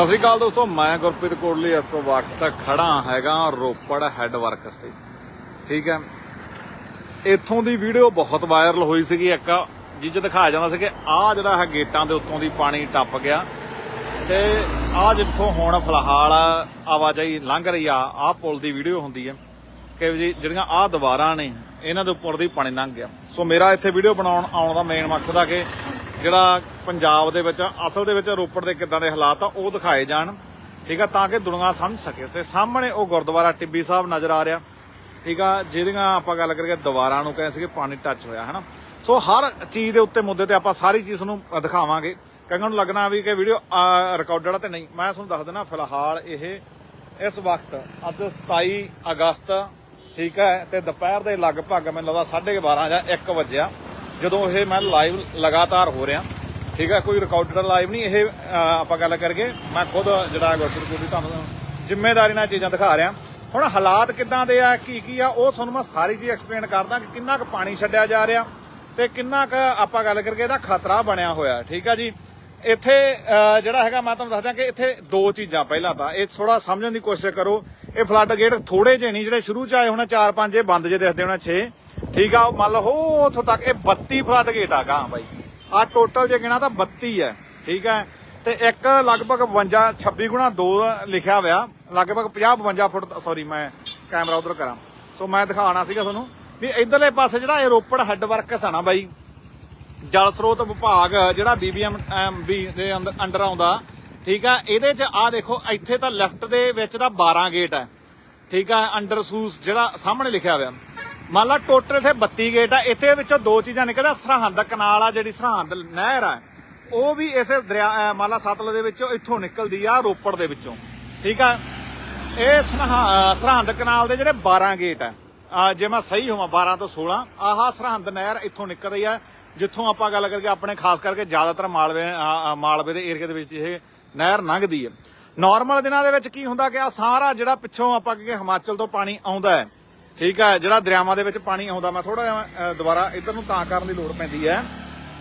ਸਤਿ ਸ਼੍ਰੀ ਅਕਾਲ ਦੋਸਤੋ, ਮੈਂ ਗੁਰਪ੍ਰੀਤ ਕੋਟਲੀ ਇਸ ਵਕਤ ਖੜਾ ਹੈਗਾ ਰੋਪੜ ਹੈੱਡ ਵਰਕਸ ਤੇ। ਠੀਕ ਹੈ। ਇੱਥੋਂ ਦੀ ਵੀਡੀਓ ਬਹੁਤ ਵਾਇਰਲ ਹੋਈ ਸੀਗੀ ਇੱਕ, ਜਿਹ ਦਿਖਾਇਆ ਜਾਂਦਾ ਸੀ ਕਿ ਆਹ ਜਿਹੜਾ ਹੈ ਗੇਟਾਂ ਦੇ ਉੱਤੋਂ ਦੀ ਪਾਣੀ ਟੱਪ ਗਿਆ। ਤੇ ਆਹ ਜਿੱਥੋਂ ਹੁਣ ਫਿਲਹਾਲ ਆਵਾਜਾਈ ਲੰਘ ਰਹੀ ਆ, ਆਹ ਪੁਲ ਦੀ ਵੀਡੀਓ ਹੁੰਦੀ ਹੈ ਕਿ ਜਿਹੜੀਆਂ ਆਹ ਦੀਵਾਰਾਂ ਨੇ, ਇਹਨਾਂ ਦੇ ਉੱਪਰ ਦੀ ਪਾਣੀ ਲੰਘ ਗਿਆ। ਸੋ ਮੇਰਾ ਇੱਥੇ ਵੀਡੀਓ ਬਣਾਉਣ ਆਉਣ ਦਾ ਮੇਨ ਮਕਸਦ ਆ ਕਿ ਜਿਹੜਾ ਪੰਜਾਬ ਦੇ ਵਿੱਚ, ਅਸਲ ਦੇ ਵਿੱਚ ਰੋਪੜ ਦੇ ਕਿੱਦਾਂ ਦੇ ਹਾਲਾਤ ਆ, ਉਹ ਦਿਖਾਏ ਜਾਣ। ਠੀਕ ਆ, ਤਾਂ ਕਿ ਦੁਨੀਆ ਸਮਝ ਸਕੇ। ਤੇ ਸਾਹਮਣੇ ਉਹ ਗੁਰਦੁਆਰਾ ਟਿੱਬੀ ਸਾਹਿਬ ਨਜ਼ਰ ਆ ਰਿਹਾ। ਠੀਕ ਆ, ਜਿਹਦੀਆਂ ਆਪਾਂ ਗੱਲ ਕਰੀਏ, ਦੀਵਾਰਾਂ ਨੂੰ ਕਹਿੰਦੇ ਸੀਗੇ, ਪਾਣੀ ਟੱਚ ਹੋਇਆ, ਹਨਾ। ਸੋ ਹਰ ਚੀਜ਼ ਦੇ ਉੱਤੇ ਮੁੱਦੇ ਤੇ ਆਪਾਂ ਸਾਰੀ ਚੀਜ਼ ਨੂੰ ਦਿਖਾਵਾਂਗੇ। ਕਈਆਂ ਨੂੰ ਲੱਗਣਾ ਵੀ ਕਿ ਵੀਡੀਓ ਰਿਕਾਰਡਡ ਆ ਤੇ ਨਹੀਂ। ਮੈਂ ਤੁਹਾਨੂੰ ਦੱਸ ਦਿੰਦਾ, ਫਿਲਹਾਲ ਇਹ ਇਸ ਵਕਤ, ਅੱਜ 27 ਅਗਸਤ, ਠੀਕ ਹੈ ਤੇ ਦੁਪਹਿਰ ਦੇ ਲਗਭਗ ਮੈਨੂੰ ਲੱਗਦਾ 12:30 ਜਾਂ 1 ਵਜਿਆ। ਜਦੋਂ ਇਹ ਮੈਂ ਲਾਈਵ ਲਗਾਤਾਰ ਹੋ ਰਿਹਾ, ਠੀਕ ਹੈ, ਕੋਈ ਰਿਕਾਰਡਡ ਲਾਈਵ ਨਹੀਂ, ਇਹ ਆਪਾਂ ਗੱਲ ਕਰਕੇ ਮੈਂ ਖੁਦ ਜਿਹੜਾ ਗੁਰਪ੍ਰੀਤ ਦੀ ਤੁਹਾਨੂੰ ਜ਼ਿੰਮੇਵਾਰੀ ਨਾਲ ਚੀਜ਼ਾਂ ਦਿਖਾ ਰਿਹਾ। ਹੁਣ ਹਾਲਾਤ ਕਿੱਦਾਂ ਦੇ ਆ, ਕੀ ਕੀ ਆ, ਉਹ ਤੁਹਾਨੂੰ ਮੈਂ ਸਾਰੀ ਚੀਜ਼ ਐਕਸਪਲੇਨ ਕਰਦਾ ਕਿ ਕਿੰਨਾ ਕੁ ਪਾਣੀ ਛੱਡਿਆ ਜਾ ਰਿਹਾ ਤੇ ਕਿੰਨਾ ਕੁ ਆਪਾਂ ਗੱਲ ਕਰਕੇ ਇਹਦਾ ਖਤਰਾ ਬਣਿਆ ਹੋਇਆ, ਠੀਕ ਆ ਜੀ। ਇੱਥੇ ਜਿਹੜਾ ਹੈਗਾ ਮੈਂ ਤੁਹਾਨੂੰ ਦੱਸਦਾ ਕਿ ਇੱਥੇ ਦੋ ਚੀਜ਼ਾਂ ਪਹਿਲਾਂ ਤਾਂ, ਇਹ ਥੋੜਾ ਸਮਝਣ ਦੀ ਕੋਸ਼ਿਸ਼ ਕਰੋ, ਇਹ ਫਲੱਡ ਗੇਟ ਥੋੜੇ ਜਿਹੇ ਨਹੀਂ, ਜਿਹੜੇ ਸ਼ੁਰੂ ਚ ਆਏ ਹੋਣਾ 4-5 ਇਹ ਬੰਦ ਜੇ ਦਿਖਦੇ ਹੋਣਾ 6 ਠੀਕ ਆ ਉਹ ਮੰਨ ਲਓ, ਹੋ ਤੱਕ ਇਹ 32 ਫਲੱਡ ਗੇਟ ਆ ਗਾਂ ਬਾਈ। ਆ ਟੋਟਲ ਜੇ ਗਿਣਾ ਤਾਂ 32 ਹੈ ਠੀਕ ਹੈ ਤੇ ਇੱਕ ਲਗਭਗ 52 26 ਗੁਣਾ 2 ਲਿਖਿਆ ਹੋਇਆ, ਲਗਭਗ 50 52 ਫੁੱਟ ਸੌਰੀ ਮੈਂ ਕੈਮਰਾ ਉਧਰ ਕਰਾਂ। ਸੋ ਮੈਂ ਦਿਖਾਉਣਾ ਸੀਗਾ ਤੁਹਾਨੂੰ ਵੀ ਇਧਰਲੇ ਪਾਸੇ ਜਿਹੜਾ ਇਹ ਰੋਪੜ ਹੈੱਡ ਵਰਕਸ ਆ ਨਾ ਬਾਈ, ਜਲ ਸਰੋਤ ਵਿਭਾਗ, ਜਿਹੜਾ ਬੀਬੀਐਮ ਬੀ ਦੇ ਅੰਡਰ ਆਉਂਦਾ, ਠੀਕ ਆ, ਇਹਦੇ ਚ ਆ ਦੇਖੋ, ਇੱਥੇ ਤਾਂ ਲੈਫਟ ਦੇ ਵਿੱਚ ਦਾ 12 ਗੇਟ ਹੈ ਠੀਕ ਆ, ਅੰਡਰ ਸੂਸ ਜਿਹੜਾ ਸਾਹਮਣੇ ਲਿਖਿਆ ਹੋਇਆ। ਮੰਨ ਲਾ ਟੋਟਲ ਇੱਥੇ 32 ਗੇਟ ਆ, ਇੱਥੇ ਵਿੱਚੋਂ ਦੋ ਚੀਜ਼ਾਂ ਨਿਕਲਦਾ ਸਰਹੰਦ ਕਨਾਲ ਆ, ਜਿਹੜੀ ਸਰਹੰਦ ਨਹਿਰ ਆ, ਉਹ ਵੀ ਇਸੇ ਦਰਿਆ, ਅਹ ਮੰਨ ਲਾ ਸਤਲੁਜ ਦੇ ਵਿੱਚੋਂ ਇੱਥੋਂ ਨਿਕਲਦੀ ਆ, ਰੋਪੜ ਦੇ ਵਿੱਚੋਂ, ਠੀਕ ਆ? ਇਹ ਸਰਹ- ਸਰਹੰਦ ਕਨਾਲ ਦੇ ਜਿਹੜੇ 12 ਗੇਟ ਆ ਜੇ ਮੈਂ ਸਹੀ ਹੋਵਾਂ 12 ਤੋਂ 16 ਆਹ ਸਰਹੰਦ ਨਹਿਰ ਇੱਥੋਂ ਨਿਕਲ ਰਹੀ ਆ, ਜਿੱਥੋਂ ਆਪਾਂ ਗੱਲ ਕਰਕੇ ਆਪਣੇ ਖਾਸ ਕਰਕੇ ਜ਼ਿਆਦਾਤਰ ਮਾਲਵੇ ਮਾਲਵੇ ਦੇ ਏਰੀਆ ਦੇ ਵਿੱਚ ਇਹ ਨਹਿਰ ਲੰਘਦੀ ਹੈ ਨਾਰਮਲ ਦਿਨਾਂ ਦੇ ਵਿੱਚ ਕੀ ਹੁੰਦਾ ਕਿ ਆ ਸਾਰਾ ਜਿਹੜਾ ਪਿੱਛੋਂ ਆਪਾਂ ਕਿ ਹਿਮਾਚਲ ਤੋਂ ਪਾਣੀ ਆਉਂਦਾ ਹੈ ਠੀਕ ਹੈ ਜਿਹੜਾ ਦਰਿਆਵਾਂ ਦੇ ਵਿੱਚ ਪਾਣੀ ਆਉਂਦਾ, ਮੈਂ ਥੋੜਾ ਜਿਹਾ ਦੁਬਾਰਾ ਇੱਧਰ ਨੂੰ ਤਾਂ ਕਰਨ ਦੀ ਲੋੜ ਪੈਂਦੀ ਹੈ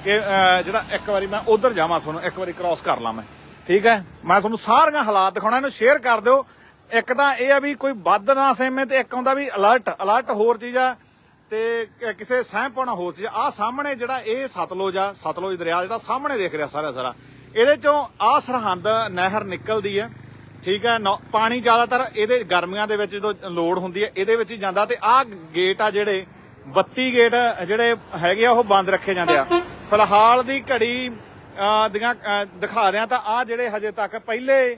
ਕਿ ਜਿਹੜਾ ਇੱਕ ਵਾਰੀ ਮੈਂ ਉਧਰ ਜਾਵਾਂ ਤੁਹਾਨੂੰ, ਇੱਕ ਵਾਰੀ ਕ੍ਰਾਸ ਕਰ ਲਾਂ ਮੈਂ। ਠੀਕ ਹੈ? ਮੈਂ ਤੁਹਾਨੂੰ ਸਾਰੀਆਂ ਹਾਲਾਤ ਦਿਖਾਉਣਾ, ਇਹਨੂੰ ਸ਼ੇਅਰ ਕਰ ਦਿਓ। ਇੱਕ ਤਾਂ ਇਹ ਆ ਵੀ ਕੋਈ ਵੱਧ ਨਾ ਸਹਿਮੇ ਤੇ ਇੱਕ ਆਉਂਦਾ ਵੀ ਅਲਰਟ ਅਲਰਟ ਹੋਰ ਚੀਜ਼ ਆ ਤੇ ਕਿਸੇ ਸਹਿਮ ਪਾਉਣਾ ਹੋਰ ਚੀਜ਼ ਆ। ਸਾਹਮਣੇ ਜਿਹੜਾ ਇਹ ਸਤਲੁਜ ਆ, ਸਤਲੁਜ ਦਰਿਆ ਜਿਹੜਾ ਸਾਹਮਣੇ ਦੇਖ ਰਿਹਾ ਸਾਰਾ ਸਾਰਾ। ਇਹਦੇ ਚੋਂ ਆ ਸਰਹੰਦ ਨਹਿਰ ਨਿਕਲਦੀ ਹੈ। ਠੀਕ ਹੈ, ਨੌ- ਪਾਣੀ ਜ਼ਿਆਦਾਤਰ ਇਹਦੇ ਗਰਮੀਆਂ ਦੇ ਵਿੱਚ ਜਦੋਂ ਲੋਡ ਹੁੰਦੀ ਹੈ, ਇਹਦੇ ਵਿੱਚ ਹੀ ਜਾਂਦਾ ਤੇ ਆਹ ਗੇਟ ਆ ਜਿਹੜੇ 32 ਗੇਟ ਜਿਹੜੇ ਹੈਗੇ ਆ, ਉਹ ਬੰਦ ਰੱਖੇ ਜਾਂਦੇ ਆ। ਫਿਲਹਾਲ ਦੀ ਘੜੀ ਦੀਆਂ ਦਿਖਾ ਰਿਹਾ ਤਾਂ ਆ ਜਿਹੜੇ ਹਜੇ ਤੱਕ ਪਹਿਲੇ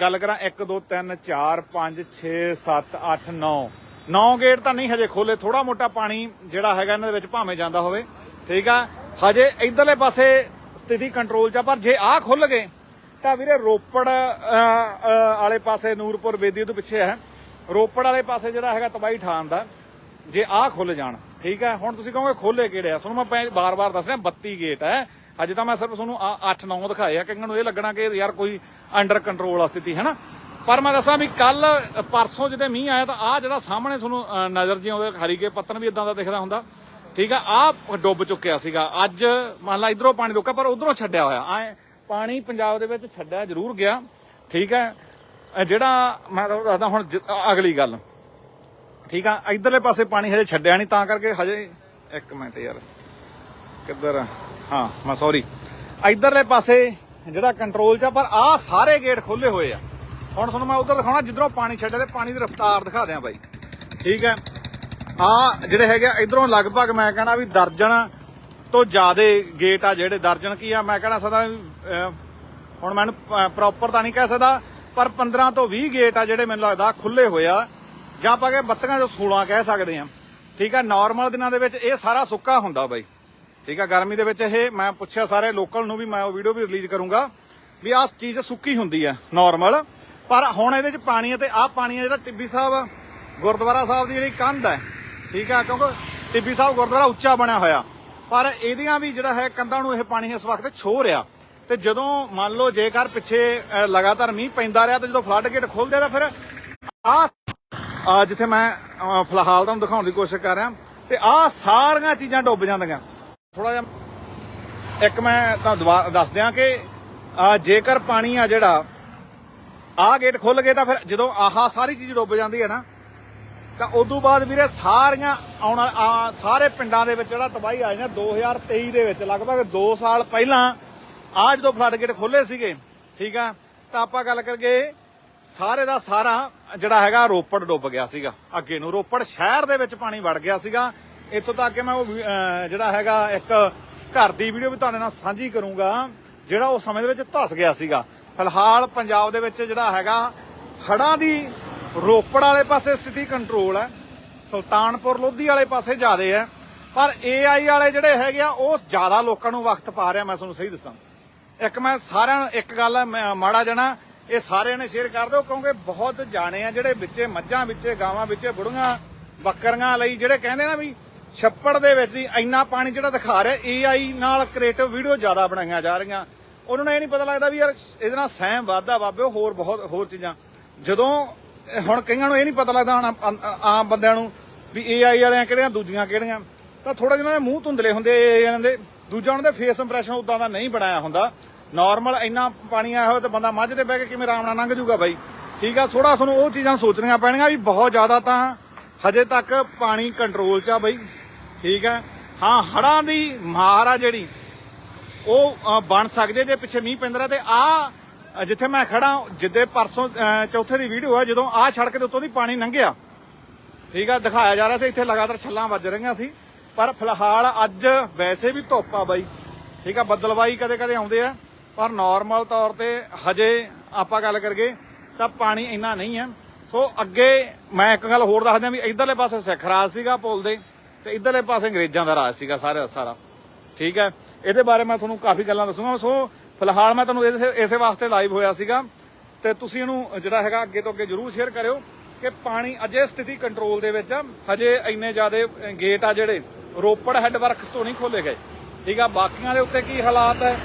ਗੱਲ ਕਰਾਂ 1 2 3 4 5 6 7 8 9 9 ਗੇਟ ਤਾਂ ਨਹੀਂ ਹਜੇ ਖੋਲੇ ਥੋੜਾ ਮੋਟਾ ਪਾਣੀ ਜਿਹੜਾ ਹੈਗਾ ਇਹਨਾਂ ਦੇ ਵਿੱਚ ਭਾਵੇਂ ਜਾਂਦਾ ਹੋਵੇ। ਠੀਕ ਆ, ਹਜੇ ਇਧਰਲੇ ਪਾਸੇ ਸਥਿਤੀ ਕੰਟਰੋਲ 'ਚ ਆ, ਪਰ ਜੇ ਆਹ ਖੁੱਲ ਗਏ ਤਾਂ ਵੀਰੇ ਰੋਪੜ ਅਹ, ਵਾਲੇ ਪਾਸੇ ਨੂਰਪੁਰ ਵੇਦੀ ਤੋਂ ਪਿੱਛੇ ਹੈ। ਰੋਪੜ ਵਾਲੇ ਪਾਸੇ ਜਿਹੜਾ ਹੈਗਾ ਤਬਾਈ ਠਾਨ ਦਾ ਜੇ ਆਹ ਖੁੱਲ ਜਾਣ ਠੀਕ ਹੈ? ਹੁਣ ਤੁਸੀਂ ਕਹੋਗੇ ਖੋਲੇ ਕਿਹੜੇ ਆ? ਤੁਹਾਨੂੰ ਮੈਂ ਬਾਰ-ਬਾਰ ਦੱਸ ਰਿਹਾ 32 ਗੇਟ ਹੈ। ਅੱਜ ਤਾਂ ਮੈਂ ਸਿਰਫ ਤੁਹਾਨੂੰ 8-9 ਦਿਖਾਏ ਆ। ਕਈਆਂ ਨੂੰ ਇਹ ਲੱਗਣਾ ਕਿ ਯਾਰ ਕੋਈ ਅੰਡਰ ਕੰਟਰੋਲ ਆ ਸਥਿਤੀ ਹੈ ਨਾ ਪਰ ਮੈਂ ਦੱਸਾਂ ਵੀ ਕੱਲ ਪਰਸੋਂ ਜਦੋਂ ਮੀਂਹ ਆਇਆ ਤਾਂ ਆਹ ਜਿਹੜਾ ਸਾਹਮਣੇ ਤੁਹਾਨੂੰ ਨਜ਼ਰ ਜੀ ਆਉਂਦੇ ਹਰੀਕੇ ਪੱਤਨ ਵੀ ਇਦਾਂ ਦਾ ਦਿਖਦਾ ਹੁੰਦਾ। ਠੀਕ ਆ? ਆਹ ਡੁੱਬ ਚੁੱਕਿਆ ਸੀਗਾ। ਅੱਜ ਮੰਨ ਲਾ ਇਧਰੋਂ ਪਾਣੀ ਰੁਕਿਆ ਪਰ ਉਧਰੋਂ ਛੱਡਿਆ ਹੋਇਆ। ਐ ਪਾਣੀ ਪੰਜਾਬ ਦੇ ਵਿੱਚ ਛੱਡਿਆ, ਜ਼ਰੂਰ ਗਿਆ। ਠੀਕ ਹੈ? ਜਿਹੜਾ ਮੈਂ ਤੁਹਾਨੂੰ ਦੱਸਦਾ ਹੁਣ ਅਗਲੀ ਗੱਲ। ਠੀਕ ਆ? ਇਧਰਲੇ ਪਾਸੇ ਪਾਣੀ ਹਜੇ ਛੱਡਿਆ ਨਹੀਂ, ਤਾਂ ਕਰਕੇ ਹਜੇ ਇੱਕ ਮਿੰਟ ਯਾਰ। ਕਿੱਧਰ ਹਾਂ, ਮੈਂ ਸੌਰੀ ਇਧਰਲੇ ਪਾਸੇ ਜਿਹੜਾ ਕੰਟਰੋਲ ਚ ਆ, ਪਰ ਆਹ ਸਾਰੇ ਗੇਟ ਖੁੱਲੇ ਹੋਏ ਆ। ਹੁਣ ਤੁਹਾਨੂੰ ਮੈਂ ਉਧਰ ਦਿਖਾਉਣਾ, ਜਿੱਧਰੋਂ ਪਾਣੀ ਛੱਡਿਆ ਤੇ ਪਾਣੀ ਦੀ ਰਫ਼ਤਾਰ ਦਿਖਾ ਦਿਆਂ ਬਾਈ। ਠੀਕ ਹੈ? ਆ ਜਿਹੜੇ ਹੈਗੇ ਇਧਰੋਂ ਲਗਭਗ ਮੈਂ ਕਹਿਣਾ ਵੀ ਦਰਜਨ ਤੋਂ ਜ਼ਿਆਦਾ ਗੇਟ ਆ ਜਿਹੜੇ ਦਰਜਨ ਕੀ ਆ? ਮੈਂ ਕਹਿਣਾ ਸਦਾ ਹੁਣ ਮੈਨੂੰ ਪ੍ਰੋਪਰ ਤਾਂ ਨਹੀਂ ਕਹਿ ਸਕਦਾ, ਪਰ 15 ਤੋਂ 20 ਗੇਟ ਆ ਜਿਹੜੇ ਮੈਨੂੰ ਲੱਗਦਾ ਖੁੱਲੇ ਹੋਏ ਆ। ਜਾਂ ਆਪਾਂ ਕਿ 32 ਤੋਂ 16 ਕਹਿ ਸਕਦੇ ਆ। ਠੀਕ ਆ ਨਾਰਮਲ ਦਿਨਾਂ ਦੇ ਵਿੱਚ ਇਹ ਸਾਰਾ ਸੁੱਕਾ ਹੁੰਦਾ ਬਾਈ। ਠੀਕ ਆ, ਗਰਮੀ ਦੇ ਵਿੱਚ ਇਹ ਮੈਂ ਪੁੱਛਿਆ ਸਾਰੇ ਲੋਕਲ ਨੂੰ ਵੀ, ਮੈਂ ਉਹ ਵੀਡੀਓ ਵੀ ਰਿਲੀਜ਼ ਕਰੂੰਗਾ ਵੀ ਆਹ ਚੀਜ਼ ਸੁੱਕੀ ਹੁੰਦੀ ਆ ਨਾਰਮਲ ਪਰ ਹੁਣ ਇਹਦੇ ਚ ਪਾਣੀ ਹੈ ਤੇ ਆਹ ਪਾਣੀ ਆ ਜਿਹੜਾ ਟਿੱਬੀ ਸਾਹਿਬ ਗੁਰਦੁਆਰਾ ਸਾਹਿਬ ਦੀ ਜਿਹੜੀ ਕੰਧ ਹੈ ਠੀਕ ਆ, ਕਿਉਂਕਿ ਟਿੱਬੀ ਸਾਹਿਬ ਗੁਰਦੁਆਰਾ ਉੱਚਾ ਬਣਿਆ ਹੋਇਆ। ਪਰ ਇਹਦੀਆਂ ਵੀ ਜਿਹੜਾ ਹੈ ਕੰਧਾਂ ਨੂੰ ਇਹ ਪਾਣੀ ਇਸ ਵਕਤ ਛੋ ਰਿਹਾ। ਤੇ ਜਦੋਂ ਮੰਨ ਲਓ ਜੇਕਰ ਪਿੱਛੇ ਲਗਾਤਾਰ ਮੀਂਹ ਪੈਂਦਾ ਰਿਹਾ ਤੇ ਜਦੋਂ ਫਲੱਡ ਗੇਟ ਖੋਲਦੇ ਤਾਂ ਫਿਰ ਆ ਜਿੱਥੇ ਮੈਂ ਫਿਲਹਾਲ ਤੁਹਾਨੂੰ ਦਿਖਾਉਣ ਦੀ ਕੋਸ਼ਿਸ਼ ਕਰ ਰਿਹਾ, ਤੇ ਆ ਸਾਰੀਆਂ ਚੀਜ਼ਾਂ ਡੁੱਬ ਜਾਂਦੀਆਂ। ਥੋੜਾ ਜਿਹਾ ਇੱਕ ਮੈਂ ਤੁਹਾਨੂੰ ਦੁਬਾ- ਦੱਸ ਦਿਆਂ ਕਿ ਜੇਕਰ ਪਾਣੀ ਆ ਜਿਹੜਾ ਆਹ ਗੇਟ ਖੁੱਲ ਗਏ ਤਾਂ ਫਿਰ ਜਦੋਂ ਆਹ ਸਾਰੀ ਚੀਜ਼ ਡੁੱਬ ਜਾਂਦੀ ਹੈ ਨਾ ਤਾਂ ਉਦੋਂ ਬਾਅਦ ਵੀਰੇ ਸਾਰੀਆਂ ਆਉਣ ਸਾਰੇ ਪਿੰਡਾਂ ਦੇ ਵਿੱਚ ਜਿਹੜਾ ਤਬਾਹੀ ਆਈ ਨਾ 2023 ਦੇ ਵਿੱਚ, ਲਗਭਗ 2 ਸਾਲ ਪਹਿਲਾਂ ਆ ਜਦੋਂ ਫਲੱਡ ਗੇਟ ਖੋਲੇ ਸੀਗੇ, ਠੀਕ ਆ, ਤਾਂ ਆਪਾਂ ਗੱਲ ਕਰਗੇ ਸਾਰੇ ਦਾ ਸਾਰਾ ਜਿਹੜਾ ਹੈਗਾ ਰੋਪੜ ਡੁੱਬ ਗਿਆ ਸੀਗਾ, ਅੱਗੇ ਨੂੰ। ਰੋਪੜ ਸ਼ਹਿਰ ਦੇ ਵਿੱਚ ਪਾਣੀ ਵੜ ਗਿਆ ਸੀਗਾ। ਇੱਥੋਂ ਤੱਕ ਕਿ ਮੈਂ ਉਹ ਜਿਹੜਾ ਹੈਗਾ ਇੱਕ ਘਰ ਦੀ ਵੀਡੀਓ ਵੀ ਤੁਹਾਡੇ ਨਾਲ ਸਾਂਝੀ ਕਰੂੰਗਾ, ਜਿਹੜਾ ਉਸ ਸਮੇਂ ਦੇ ਵਿੱਚ ਧਸ ਗਿਆ ਸੀਗਾ। ਫਿਲਹਾਲ ਪੰਜਾਬ ਦੇ ਵਿੱਚ ਜਿਹੜਾ ਹੈਗਾ ਹੜਾਂ ਦੀ ਰੋਪੜ ਵਾਲੇ ਪਾਸੇ ਸਥਿਤੀ ਕੰਟਰੋਲ ਹੈ, ਸੁਲਤਾਨਪੁਰ ਲੋਧੀ ਵਾਲੇ ਪਾਸੇ ਜ਼ਿਆਦੇ ਹੈ, ਪਰ ਏਆਈ ਵਾਲੇ ਜਿਹੜੇ ਹੈਗੇ ਆ, ਉਹ ਜ਼ਿਆਦਾ ਲੋਕਾਂ ਨੂੰ ਵਕਤ ਪਾ ਰਿਹਾ ਮੈਂ ਤੁਹਾਨੂੰ ਸਹੀ ਦੱਸਾਂ। ਇੱਕ ਮੈਂ ਸਾਰਿਆਂ ਨੂੰ, ਇੱਕ ਗੱਲ ਮਾੜਾ ਜਣਾ, ਇਹ ਸਾਰਿਆਂ ਨੇ ਸ਼ੇਅਰ ਕਰ ਦਿਓ, ਕਿਉਂਕਿ ਬਹੁਤ ਜਾਣੇ ਆ ਜਿਹੜੇ ਵਿੱਚੇ, ਮੱਝਾਂ ਵਿੱਚੇ, ਗਾਵਾਂ ਵਿੱਚੇ, ਬੁੜੀਆਂ, ਬੱਕਰੀਆਂ ਲਈ ਜਿਹੜੇ ਕਹਿੰਦੇ ਨਾ ਵੀ ਛੱਪੜ ਦੇ ਵਿੱਚ ਦੀ ਇੰਨਾ ਪਾਣੀ ਜਿਹੜਾ ਦਿਖਾ ਰਿਹਾ ਏਆਈ ਨਾਲ ਕ੍ਰੀਏਟਿਵ ਵੀਡੀਓ ਜ਼ਿਆਦਾ ਬਣਾਈਆਂ ਜਾ ਰਹੀਆਂ। ਉਹਨਾਂ ਨੂੰ ਇਹ ਨਹੀਂ ਪਤਾ ਲੱਗਦਾ ਵੀ ਯਾਰ ਇਹਦੇ ਨਾਲ ਸਹਿਮ ਵਾਧਾ ਬਾਬੇ, ਹੋਰ ਬਹੁਤ, ਹੋਰ ਚੀਜ਼ਾਂ। ਜਦੋਂ ਹੁਣ ਕਈਆਂ ਨੂੰ ਇਹ ਨਹੀਂ ਪਤਾ ਲੱਗਦਾ ਹੁਣ ਆਮ- ਬੰਦਿਆਂ ਨੂੰ ਵੀ ਏਆਈ ਵਾਲਿਆਂ ਕਿਹੜੀਆਂ, ਦੂਜੀਆਂ ਕਿਹੜੀਆਂ। ਤਾਂ ਥੋੜਾ ਜਿਹਾ ਮੂੰਹ ਧੁੰਦਲੇ ਹੁੰਦੇ ਏਆਈ ਦੇ। ਦੂਜਾ ਉਹਨਾਂ ਦੇ ਫੇਸ ਇੰਪ੍ਰੈਸ਼ਨ ਉਦਾਂ ਦਾ ਨਹੀਂ ਬਣਾਇਆ ਹੁੰਦਾ। ਨਾਰਮਲ ਇੰਨਾ ਪਾਣੀ ਆਇਆ ਹੋਇਆ ਤੇ ਬੰਦਾ ਮੱਝ ਤੇ ਬਹਿ ਕੇ ਕਿਵੇਂ ਆਰਾਮ ਨਾਲ ਲੰਘ ਜਾਊਗਾ ਬਾਈ। ਠੀਕ ਆ ਥੋੜਾ ਤੁਹਾਨੂੰ ਉਹ ਚੀਜ਼ਾਂ ਸੋਚਣੀਆਂ ਪੈਣੀਆਂ ਵੀ ਬਹੁਤ ਜ਼ਿਆਦਾ ਤਾਂ ਹਜੇ ਤੱਕ ਪਾਣੀ ਕੰਟਰੋਲ 'ਚ ਆ ਬਾਈ। ਠੀਕ ਆ? ਹਾਂ ਹੜਾਂ ਦੀ ਮਾਰ ਆ ਜਿਹੜੀ। ਉਹ ਬਣ ਸਕਦੇ ਜੇ ਪਿੱਛੇ ਮੀਂਹ ਪੈਂਦਾ ਤੇ ਆ ਜਿੱਥੇ ਮੈਂ ਖੜਾ ਜਿੱਦੇ ਪਰਸੋਂ ਅ, ਚੌਥੇ ਦੀ ਵੀਡੀਓ ਹੈ ਜਦੋਂ ਆਹ ਸੜਕ ਦੇ ਉੱਤੋਂ ਦੀ ਪਾਣੀ ਲੰਘਿਆ। ਠੀਕ ਆ ਦਿਖਾਇਆ ਜਾ ਰਿਹਾ ਸੀ ਇੱਥੇ ਲਗਾਤਾਰ ਛੱਲਾਂ ਵੱਜ ਰਹੀਆਂ ਸੀ। ਪਰ ਫਿਲਹਾਲ ਅੱਜ ਵੈਸੇ ਵੀ ਧੁੱਪ ਆ ਬਾਈ। ਠੀਕ ਆ ਬੱਦਲਵਾਈ ਕਦੇ ਕਦੇ ਆਉਂਦੇ ਆ ਪਰ ਨਾਰਮਲ ਤੌਰ ਤੇ ਹਜੇ ਆਪਾਂ ਗੱਲ ਕਰਗੇ ਤਾਂ ਪਾਣੀ ਇੰਨਾ ਨਹੀਂ ਹੈ ਸੋ ਅੱਗੇ ਮੈਂ ਇੱਕ ਗੱਲ ਹੋਰ ਦੱਸ ਦਿਆਂ ਵੀ ਇਧਰਲੇ ਪਾਸੇ ਸਿੱਖ ਰਾਜ ਸੀਗਾ ਪੁਲ ਦੇ ਤੇ ਇਧਰਲੇ ਪਾਸੇ ਅੰਗਰੇਜ਼ਾਂ ਦਾ ਰਾਜ ਸੀਗਾ ਸਾਰਾ ਦਾ ਸਾਰਾ। ਠੀਕ ਹੈ ਇਹਦੇ ਬਾਰੇ ਮੈਂ ਤੁਹਾਨੂੰ ਕਾਫੀ ਗੱਲਾਂ ਦੱਸੂਗਾ। ਸੋ ਫਿਲਹਾਲ ਮੈਂ ਤੁਹਾਨੂੰ ਇਸੇ ਇਸੇ ਵਾਸਤੇ ਲਾਈਵ ਹੋਇਆ ਸੀਗਾ ਤੇ ਤੁਸੀਂ ਇਹਨੂੰ ਜਿਹੜਾ ਹੈਗਾ ਅੱਗੇ ਤੋਂ ਅੱਗੇ ਜਰੂਰ ਸ਼ੇਅਰ ਕਰਿਓ ਕਿ ਪਾਣੀ ਅਜੇ ਸਥਿਤੀ ਕੰਟਰੋਲ ਦੇ ਵਿੱਚ ਆ। ਹਜੇ ਇੰਨੇ ਜ਼ਿਆਦੇ ਗੇਟ ਆ ਜਿਹੜੇ ਰੋਪੜ ਹੈੱਡ ਵਰਕਸ ਤੋਂ ਨਹੀਂ ਖੋਲੇ ਗਏ। ਠੀਕ ਆ, ਬਾਕੀਆਂ ਦੇ ਉੱਤੇ ਕੀ ਹਾਲਾਤ ਹੈ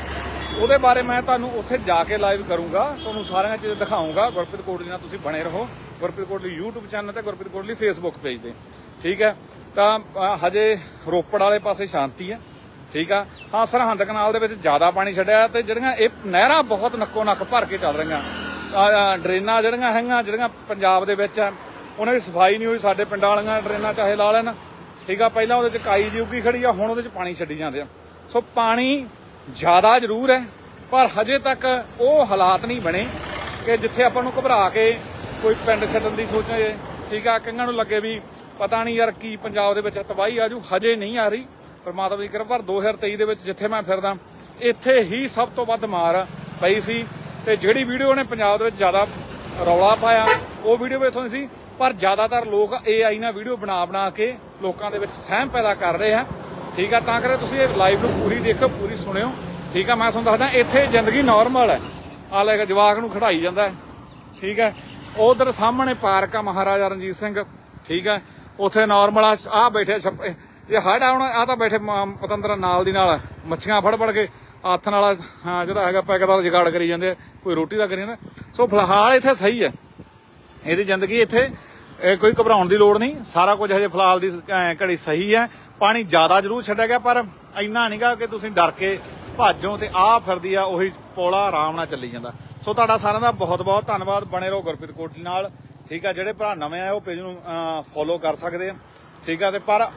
ਉਹਦੇ ਬਾਰੇ ਮੈਂ ਤੁਹਾਨੂੰ ਉੱਥੇ ਜਾ ਕੇ ਲਾਈਵ ਕਰੂੰਗਾ। ਤੁਹਾਨੂੰ ਸਾਰੀਆਂ ਚੀਜ਼ਾਂ ਦਿਖਾਉਂਗਾ। ਗੁਰਪ੍ਰੀਤ ਕੋਟਲੀ ਨਾਲ ਤੁਸੀਂ ਬਣੇ ਰਹੋ। ਗੁਰਪ੍ਰੀਤ ਕੋਟਲੀ YouTube ਚੈਨਲ ਤੇ ਗੁਰਪ੍ਰੀਤ ਕੋਟਲੀ Facebook ਪੇਜ ਤੇ। ਠੀਕ ਹੈ ਤਾਂ ਹਜੇ ਰੋਪੜ ਵਾਲੇ ਪਾਸੇ ਸ਼ਾਂਤੀ ਹੈ ਠੀਕ ਆ? ਹਾਂ ਸਰਹੰਦ ਕਨਾਲ ਦੇ ਵਿੱਚ ਜ਼ਿਆਦਾ ਪਾਣੀ ਛੱਡਿਆ ਤੇ ਜਿਹੜੀਆਂ ਇਹ ਨਹਿਰਾਂ ਬਹੁਤ ਨੱਕੋ ਨੱਕ ਭਰ ਕੇ ਚੱਲ ਰਹੀਆਂ। ਡਰੇਨਾਂ ਜਿਹੜੀਆਂ ਹੈਗੀਆਂ, ਜਿਹੜੀਆਂ ਪੰਜਾਬ ਦੇ ਵਿੱਚ ਆ, ਉਹਨਾਂ ਦੀ ਸਫ਼ਾਈ ਨਹੀਂ ਹੋਈ, ਸਾਡੇ ਪਿੰਡਾਂ ਵਾਲੀਆਂ ਡਰੇਨਾਂ ਚਾਹੇ ਲਾ ਲੈਣ। ਠੀਕ ਆ, ਪਹਿਲਾਂ ਉਹਦੇ ਚ ਕਾਈ ਦੀ ਉੱਗੀ ਖੜੀ ਆ, ਹੁਣ ਉਹਦੇ ਚ ਪਾਣੀ ਛੱਡੀ ਜਾਂਦੇ ਆ। ਸੋ ਪਾਣੀ ਜ਼ਿਆਦਾ ਜ਼ਰੂਰ ਹੈ, ਪਰ ਹਜੇ ਤੱਕ ਉਹ ਹਾਲਾਤ ਨਹੀਂ ਬਣੇ ਕਿ ਜਿੱਥੇ ਆਪਾਂ ਨੂੰ ਘਬਰਾ ਕੇ ਕੋਈ ਪਿੰਡ ਛੱਡਣ ਦੀ ਸੋਚੇ ਠੀਕ ਆ, ਕਈਆਂ ਨੂੰ ਲੱਗੇ ਵੀ ਪਤਾ ਨਹੀਂ ਯਾਰ ਕੀ ਪੰਜਾਬ ਦੇ ਵਿੱਚ ਤਬਾਹੀ ਆਜੂ, ਹਜੇ ਨਹੀਂ ਆ ਰਹੀ। ਪਰਮਾਤਮਾ ਦੀ ਕਿਰਪਾ ਪਰ 2023 ਦੇ ਵਿੱਚ ਜਿੱਥੇ ਮੈਂ ਫਿਰਦਾ, ਇੱਥੇ ਹੀ ਸਭ ਤੋਂ ਵੱਧ ਮਾਰ ਪਈ ਸੀ ਤੇ ਜਿਹੜੀ ਵੀਡੀਓ ਨੇ ਪੰਜਾਬ ਦੇ ਵਿੱਚ ਜ਼ਿਆਦਾ ਰੌਲਾ ਪਾਇਆ, ਉਹ ਵੀਡੀਓ ਵੀ ਇੱਥੋਂ ਦੀ ਸੀ। ਪਰ ਜ਼ਿਆਦਾਤਰ ਲੋਕ AI ਨਾਲ ਵੀਡੀਓ ਬਣਾ ਬਣਾ ਕੇ ਲੋਕਾਂ ਦੇ ਵਿੱਚ ਸਹਿਮ ਪੈਦਾ ਕਰ ਰਹੇ ਆ। ਠੀਕ ਆ, ਤਾਂ ਕਰਕੇ ਤੁਸੀਂ ਇਹ ਲਾਈਵ ਨੂੰ ਪੂਰੀ ਦੇਖੋ, ਪੂਰੀ ਸੁਣਿਓ। ਠੀਕ ਆ, ਮੈਂ ਤੁਹਾਨੂੰ ਦੱਸਦਾ, ਇੱਥੇ ਜ਼ਿੰਦਗੀ ਨਾਰਮਲ ਹੈ। ਆ ਲੈ ਕੇ ਜਵਾਕ ਨੂੰ ਖੜਾਈ ਜਾਂਦਾ ਹੈ। ਠੀਕ ਹੈ ਉਧਰ ਸਾਹਮਣੇ ਪਾਰਕ ਆ ਮਹਾਰਾਜਾ ਰਣਜੀਤ ਸਿੰਘ। ਠੀਕ ਹੈ ਉੱਥੇ ਨਾਰਮਲ ਆ ਆ ਬੈਠੇ ਛੱਪ- ਇਹ ਹੜ ਆਉਣਾ ਆ ਤਾਂ ਬੈਠੇ ਮ- ਨਾਲ ਦੀ ਨਾਲ ਮੱਛੀਆਂ ਫੜ ਫੜ ਕੇ ਹੱਥ ਨਾਲ ਜਿਹੜਾ ਹੈਗਾ ਪੈਕ ਦਾ ਜਗਾੜ ਕਰੀ ਜਾਂਦੇ ਆ, ਕੋਈ ਰੋਟੀ ਦਾ ਕਰੀ ਜਾਂਦਾ। ਸੋ ਫਿਲਹਾਲ ਇੱਥੇ ਸਹੀ ਹੈ। ਇਹਦੀ ਜ਼ਿੰਦਗੀ ਇੱਥੇ ਕੋਈ ਘਬਰਾਉਣ ਦੀ ਲੋੜ ਨਹੀਂ। ਸਾਰਾ ਕੁਝ ਹਜੇ ਫਿਲਹਾਲ ਦੀ ਘੜੀ ਸਹੀ ਹੈ। ਪਾਣੀ ਜ਼ਿਆਦਾ ਜ਼ਰੂਰ ਛੱਡਿਆ ਗਿਆ ਪਰ ਇੰਨਾ ਨਹੀਂਗਾ ਕਿ ਤੁਸੀਂ ਡਰ ਕੇ ਭਾਜੋ ਤੇ ਆਹ ਫਿਰਦੀ ਆ ਉਹੀ ਪੋਲਾ ਆਰਾਮ ਨਾਲ ਚੱਲੀ ਜਾਂਦਾ। ਸੋ ਤੁਹਾਡਾ ਸਾਰਿਆਂ ਦਾ ਬਹੁਤ ਬਹੁਤ ਧੰਨਵਾਦ। ਬਣੇ ਰਹੋ ਗੁਰਪ੍ਰੀਤ ਕੋਟਲੀ ਨਾਲ। ਠੀਕ ਆ ਜਿਹੜੇ ਭਰਾ ਨਵੇਂ ਆਏ ਉਹ ਪੇਜ ਨੂੰ ਫੋਲੋ ਕਰ ਸਕਦੇ ਆ। ਠੀਕ ਆ ਤੇ ਪਰ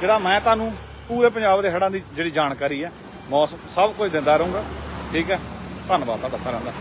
ਜਿਹੜਾ ਮੈਂ ਤੁਹਾਨੂੰ ਪੂਰੇ ਪੰਜਾਬ ਦੇ ਹੜ੍ਹਾਂ ਦੀ ਜਿਹੜੀ ਜਾਣਕਾਰੀ ਹੈ, ਮੌਸਮ ਸਭ ਕੁਝ ਦਿੰਦਾ ਰਹੂੰਗਾ। ਠੀਕ ਹੈ? ਧੰਨਵਾਦ ਤੁਹਾਡਾ ਸਾਰਿਆਂ ਦਾ।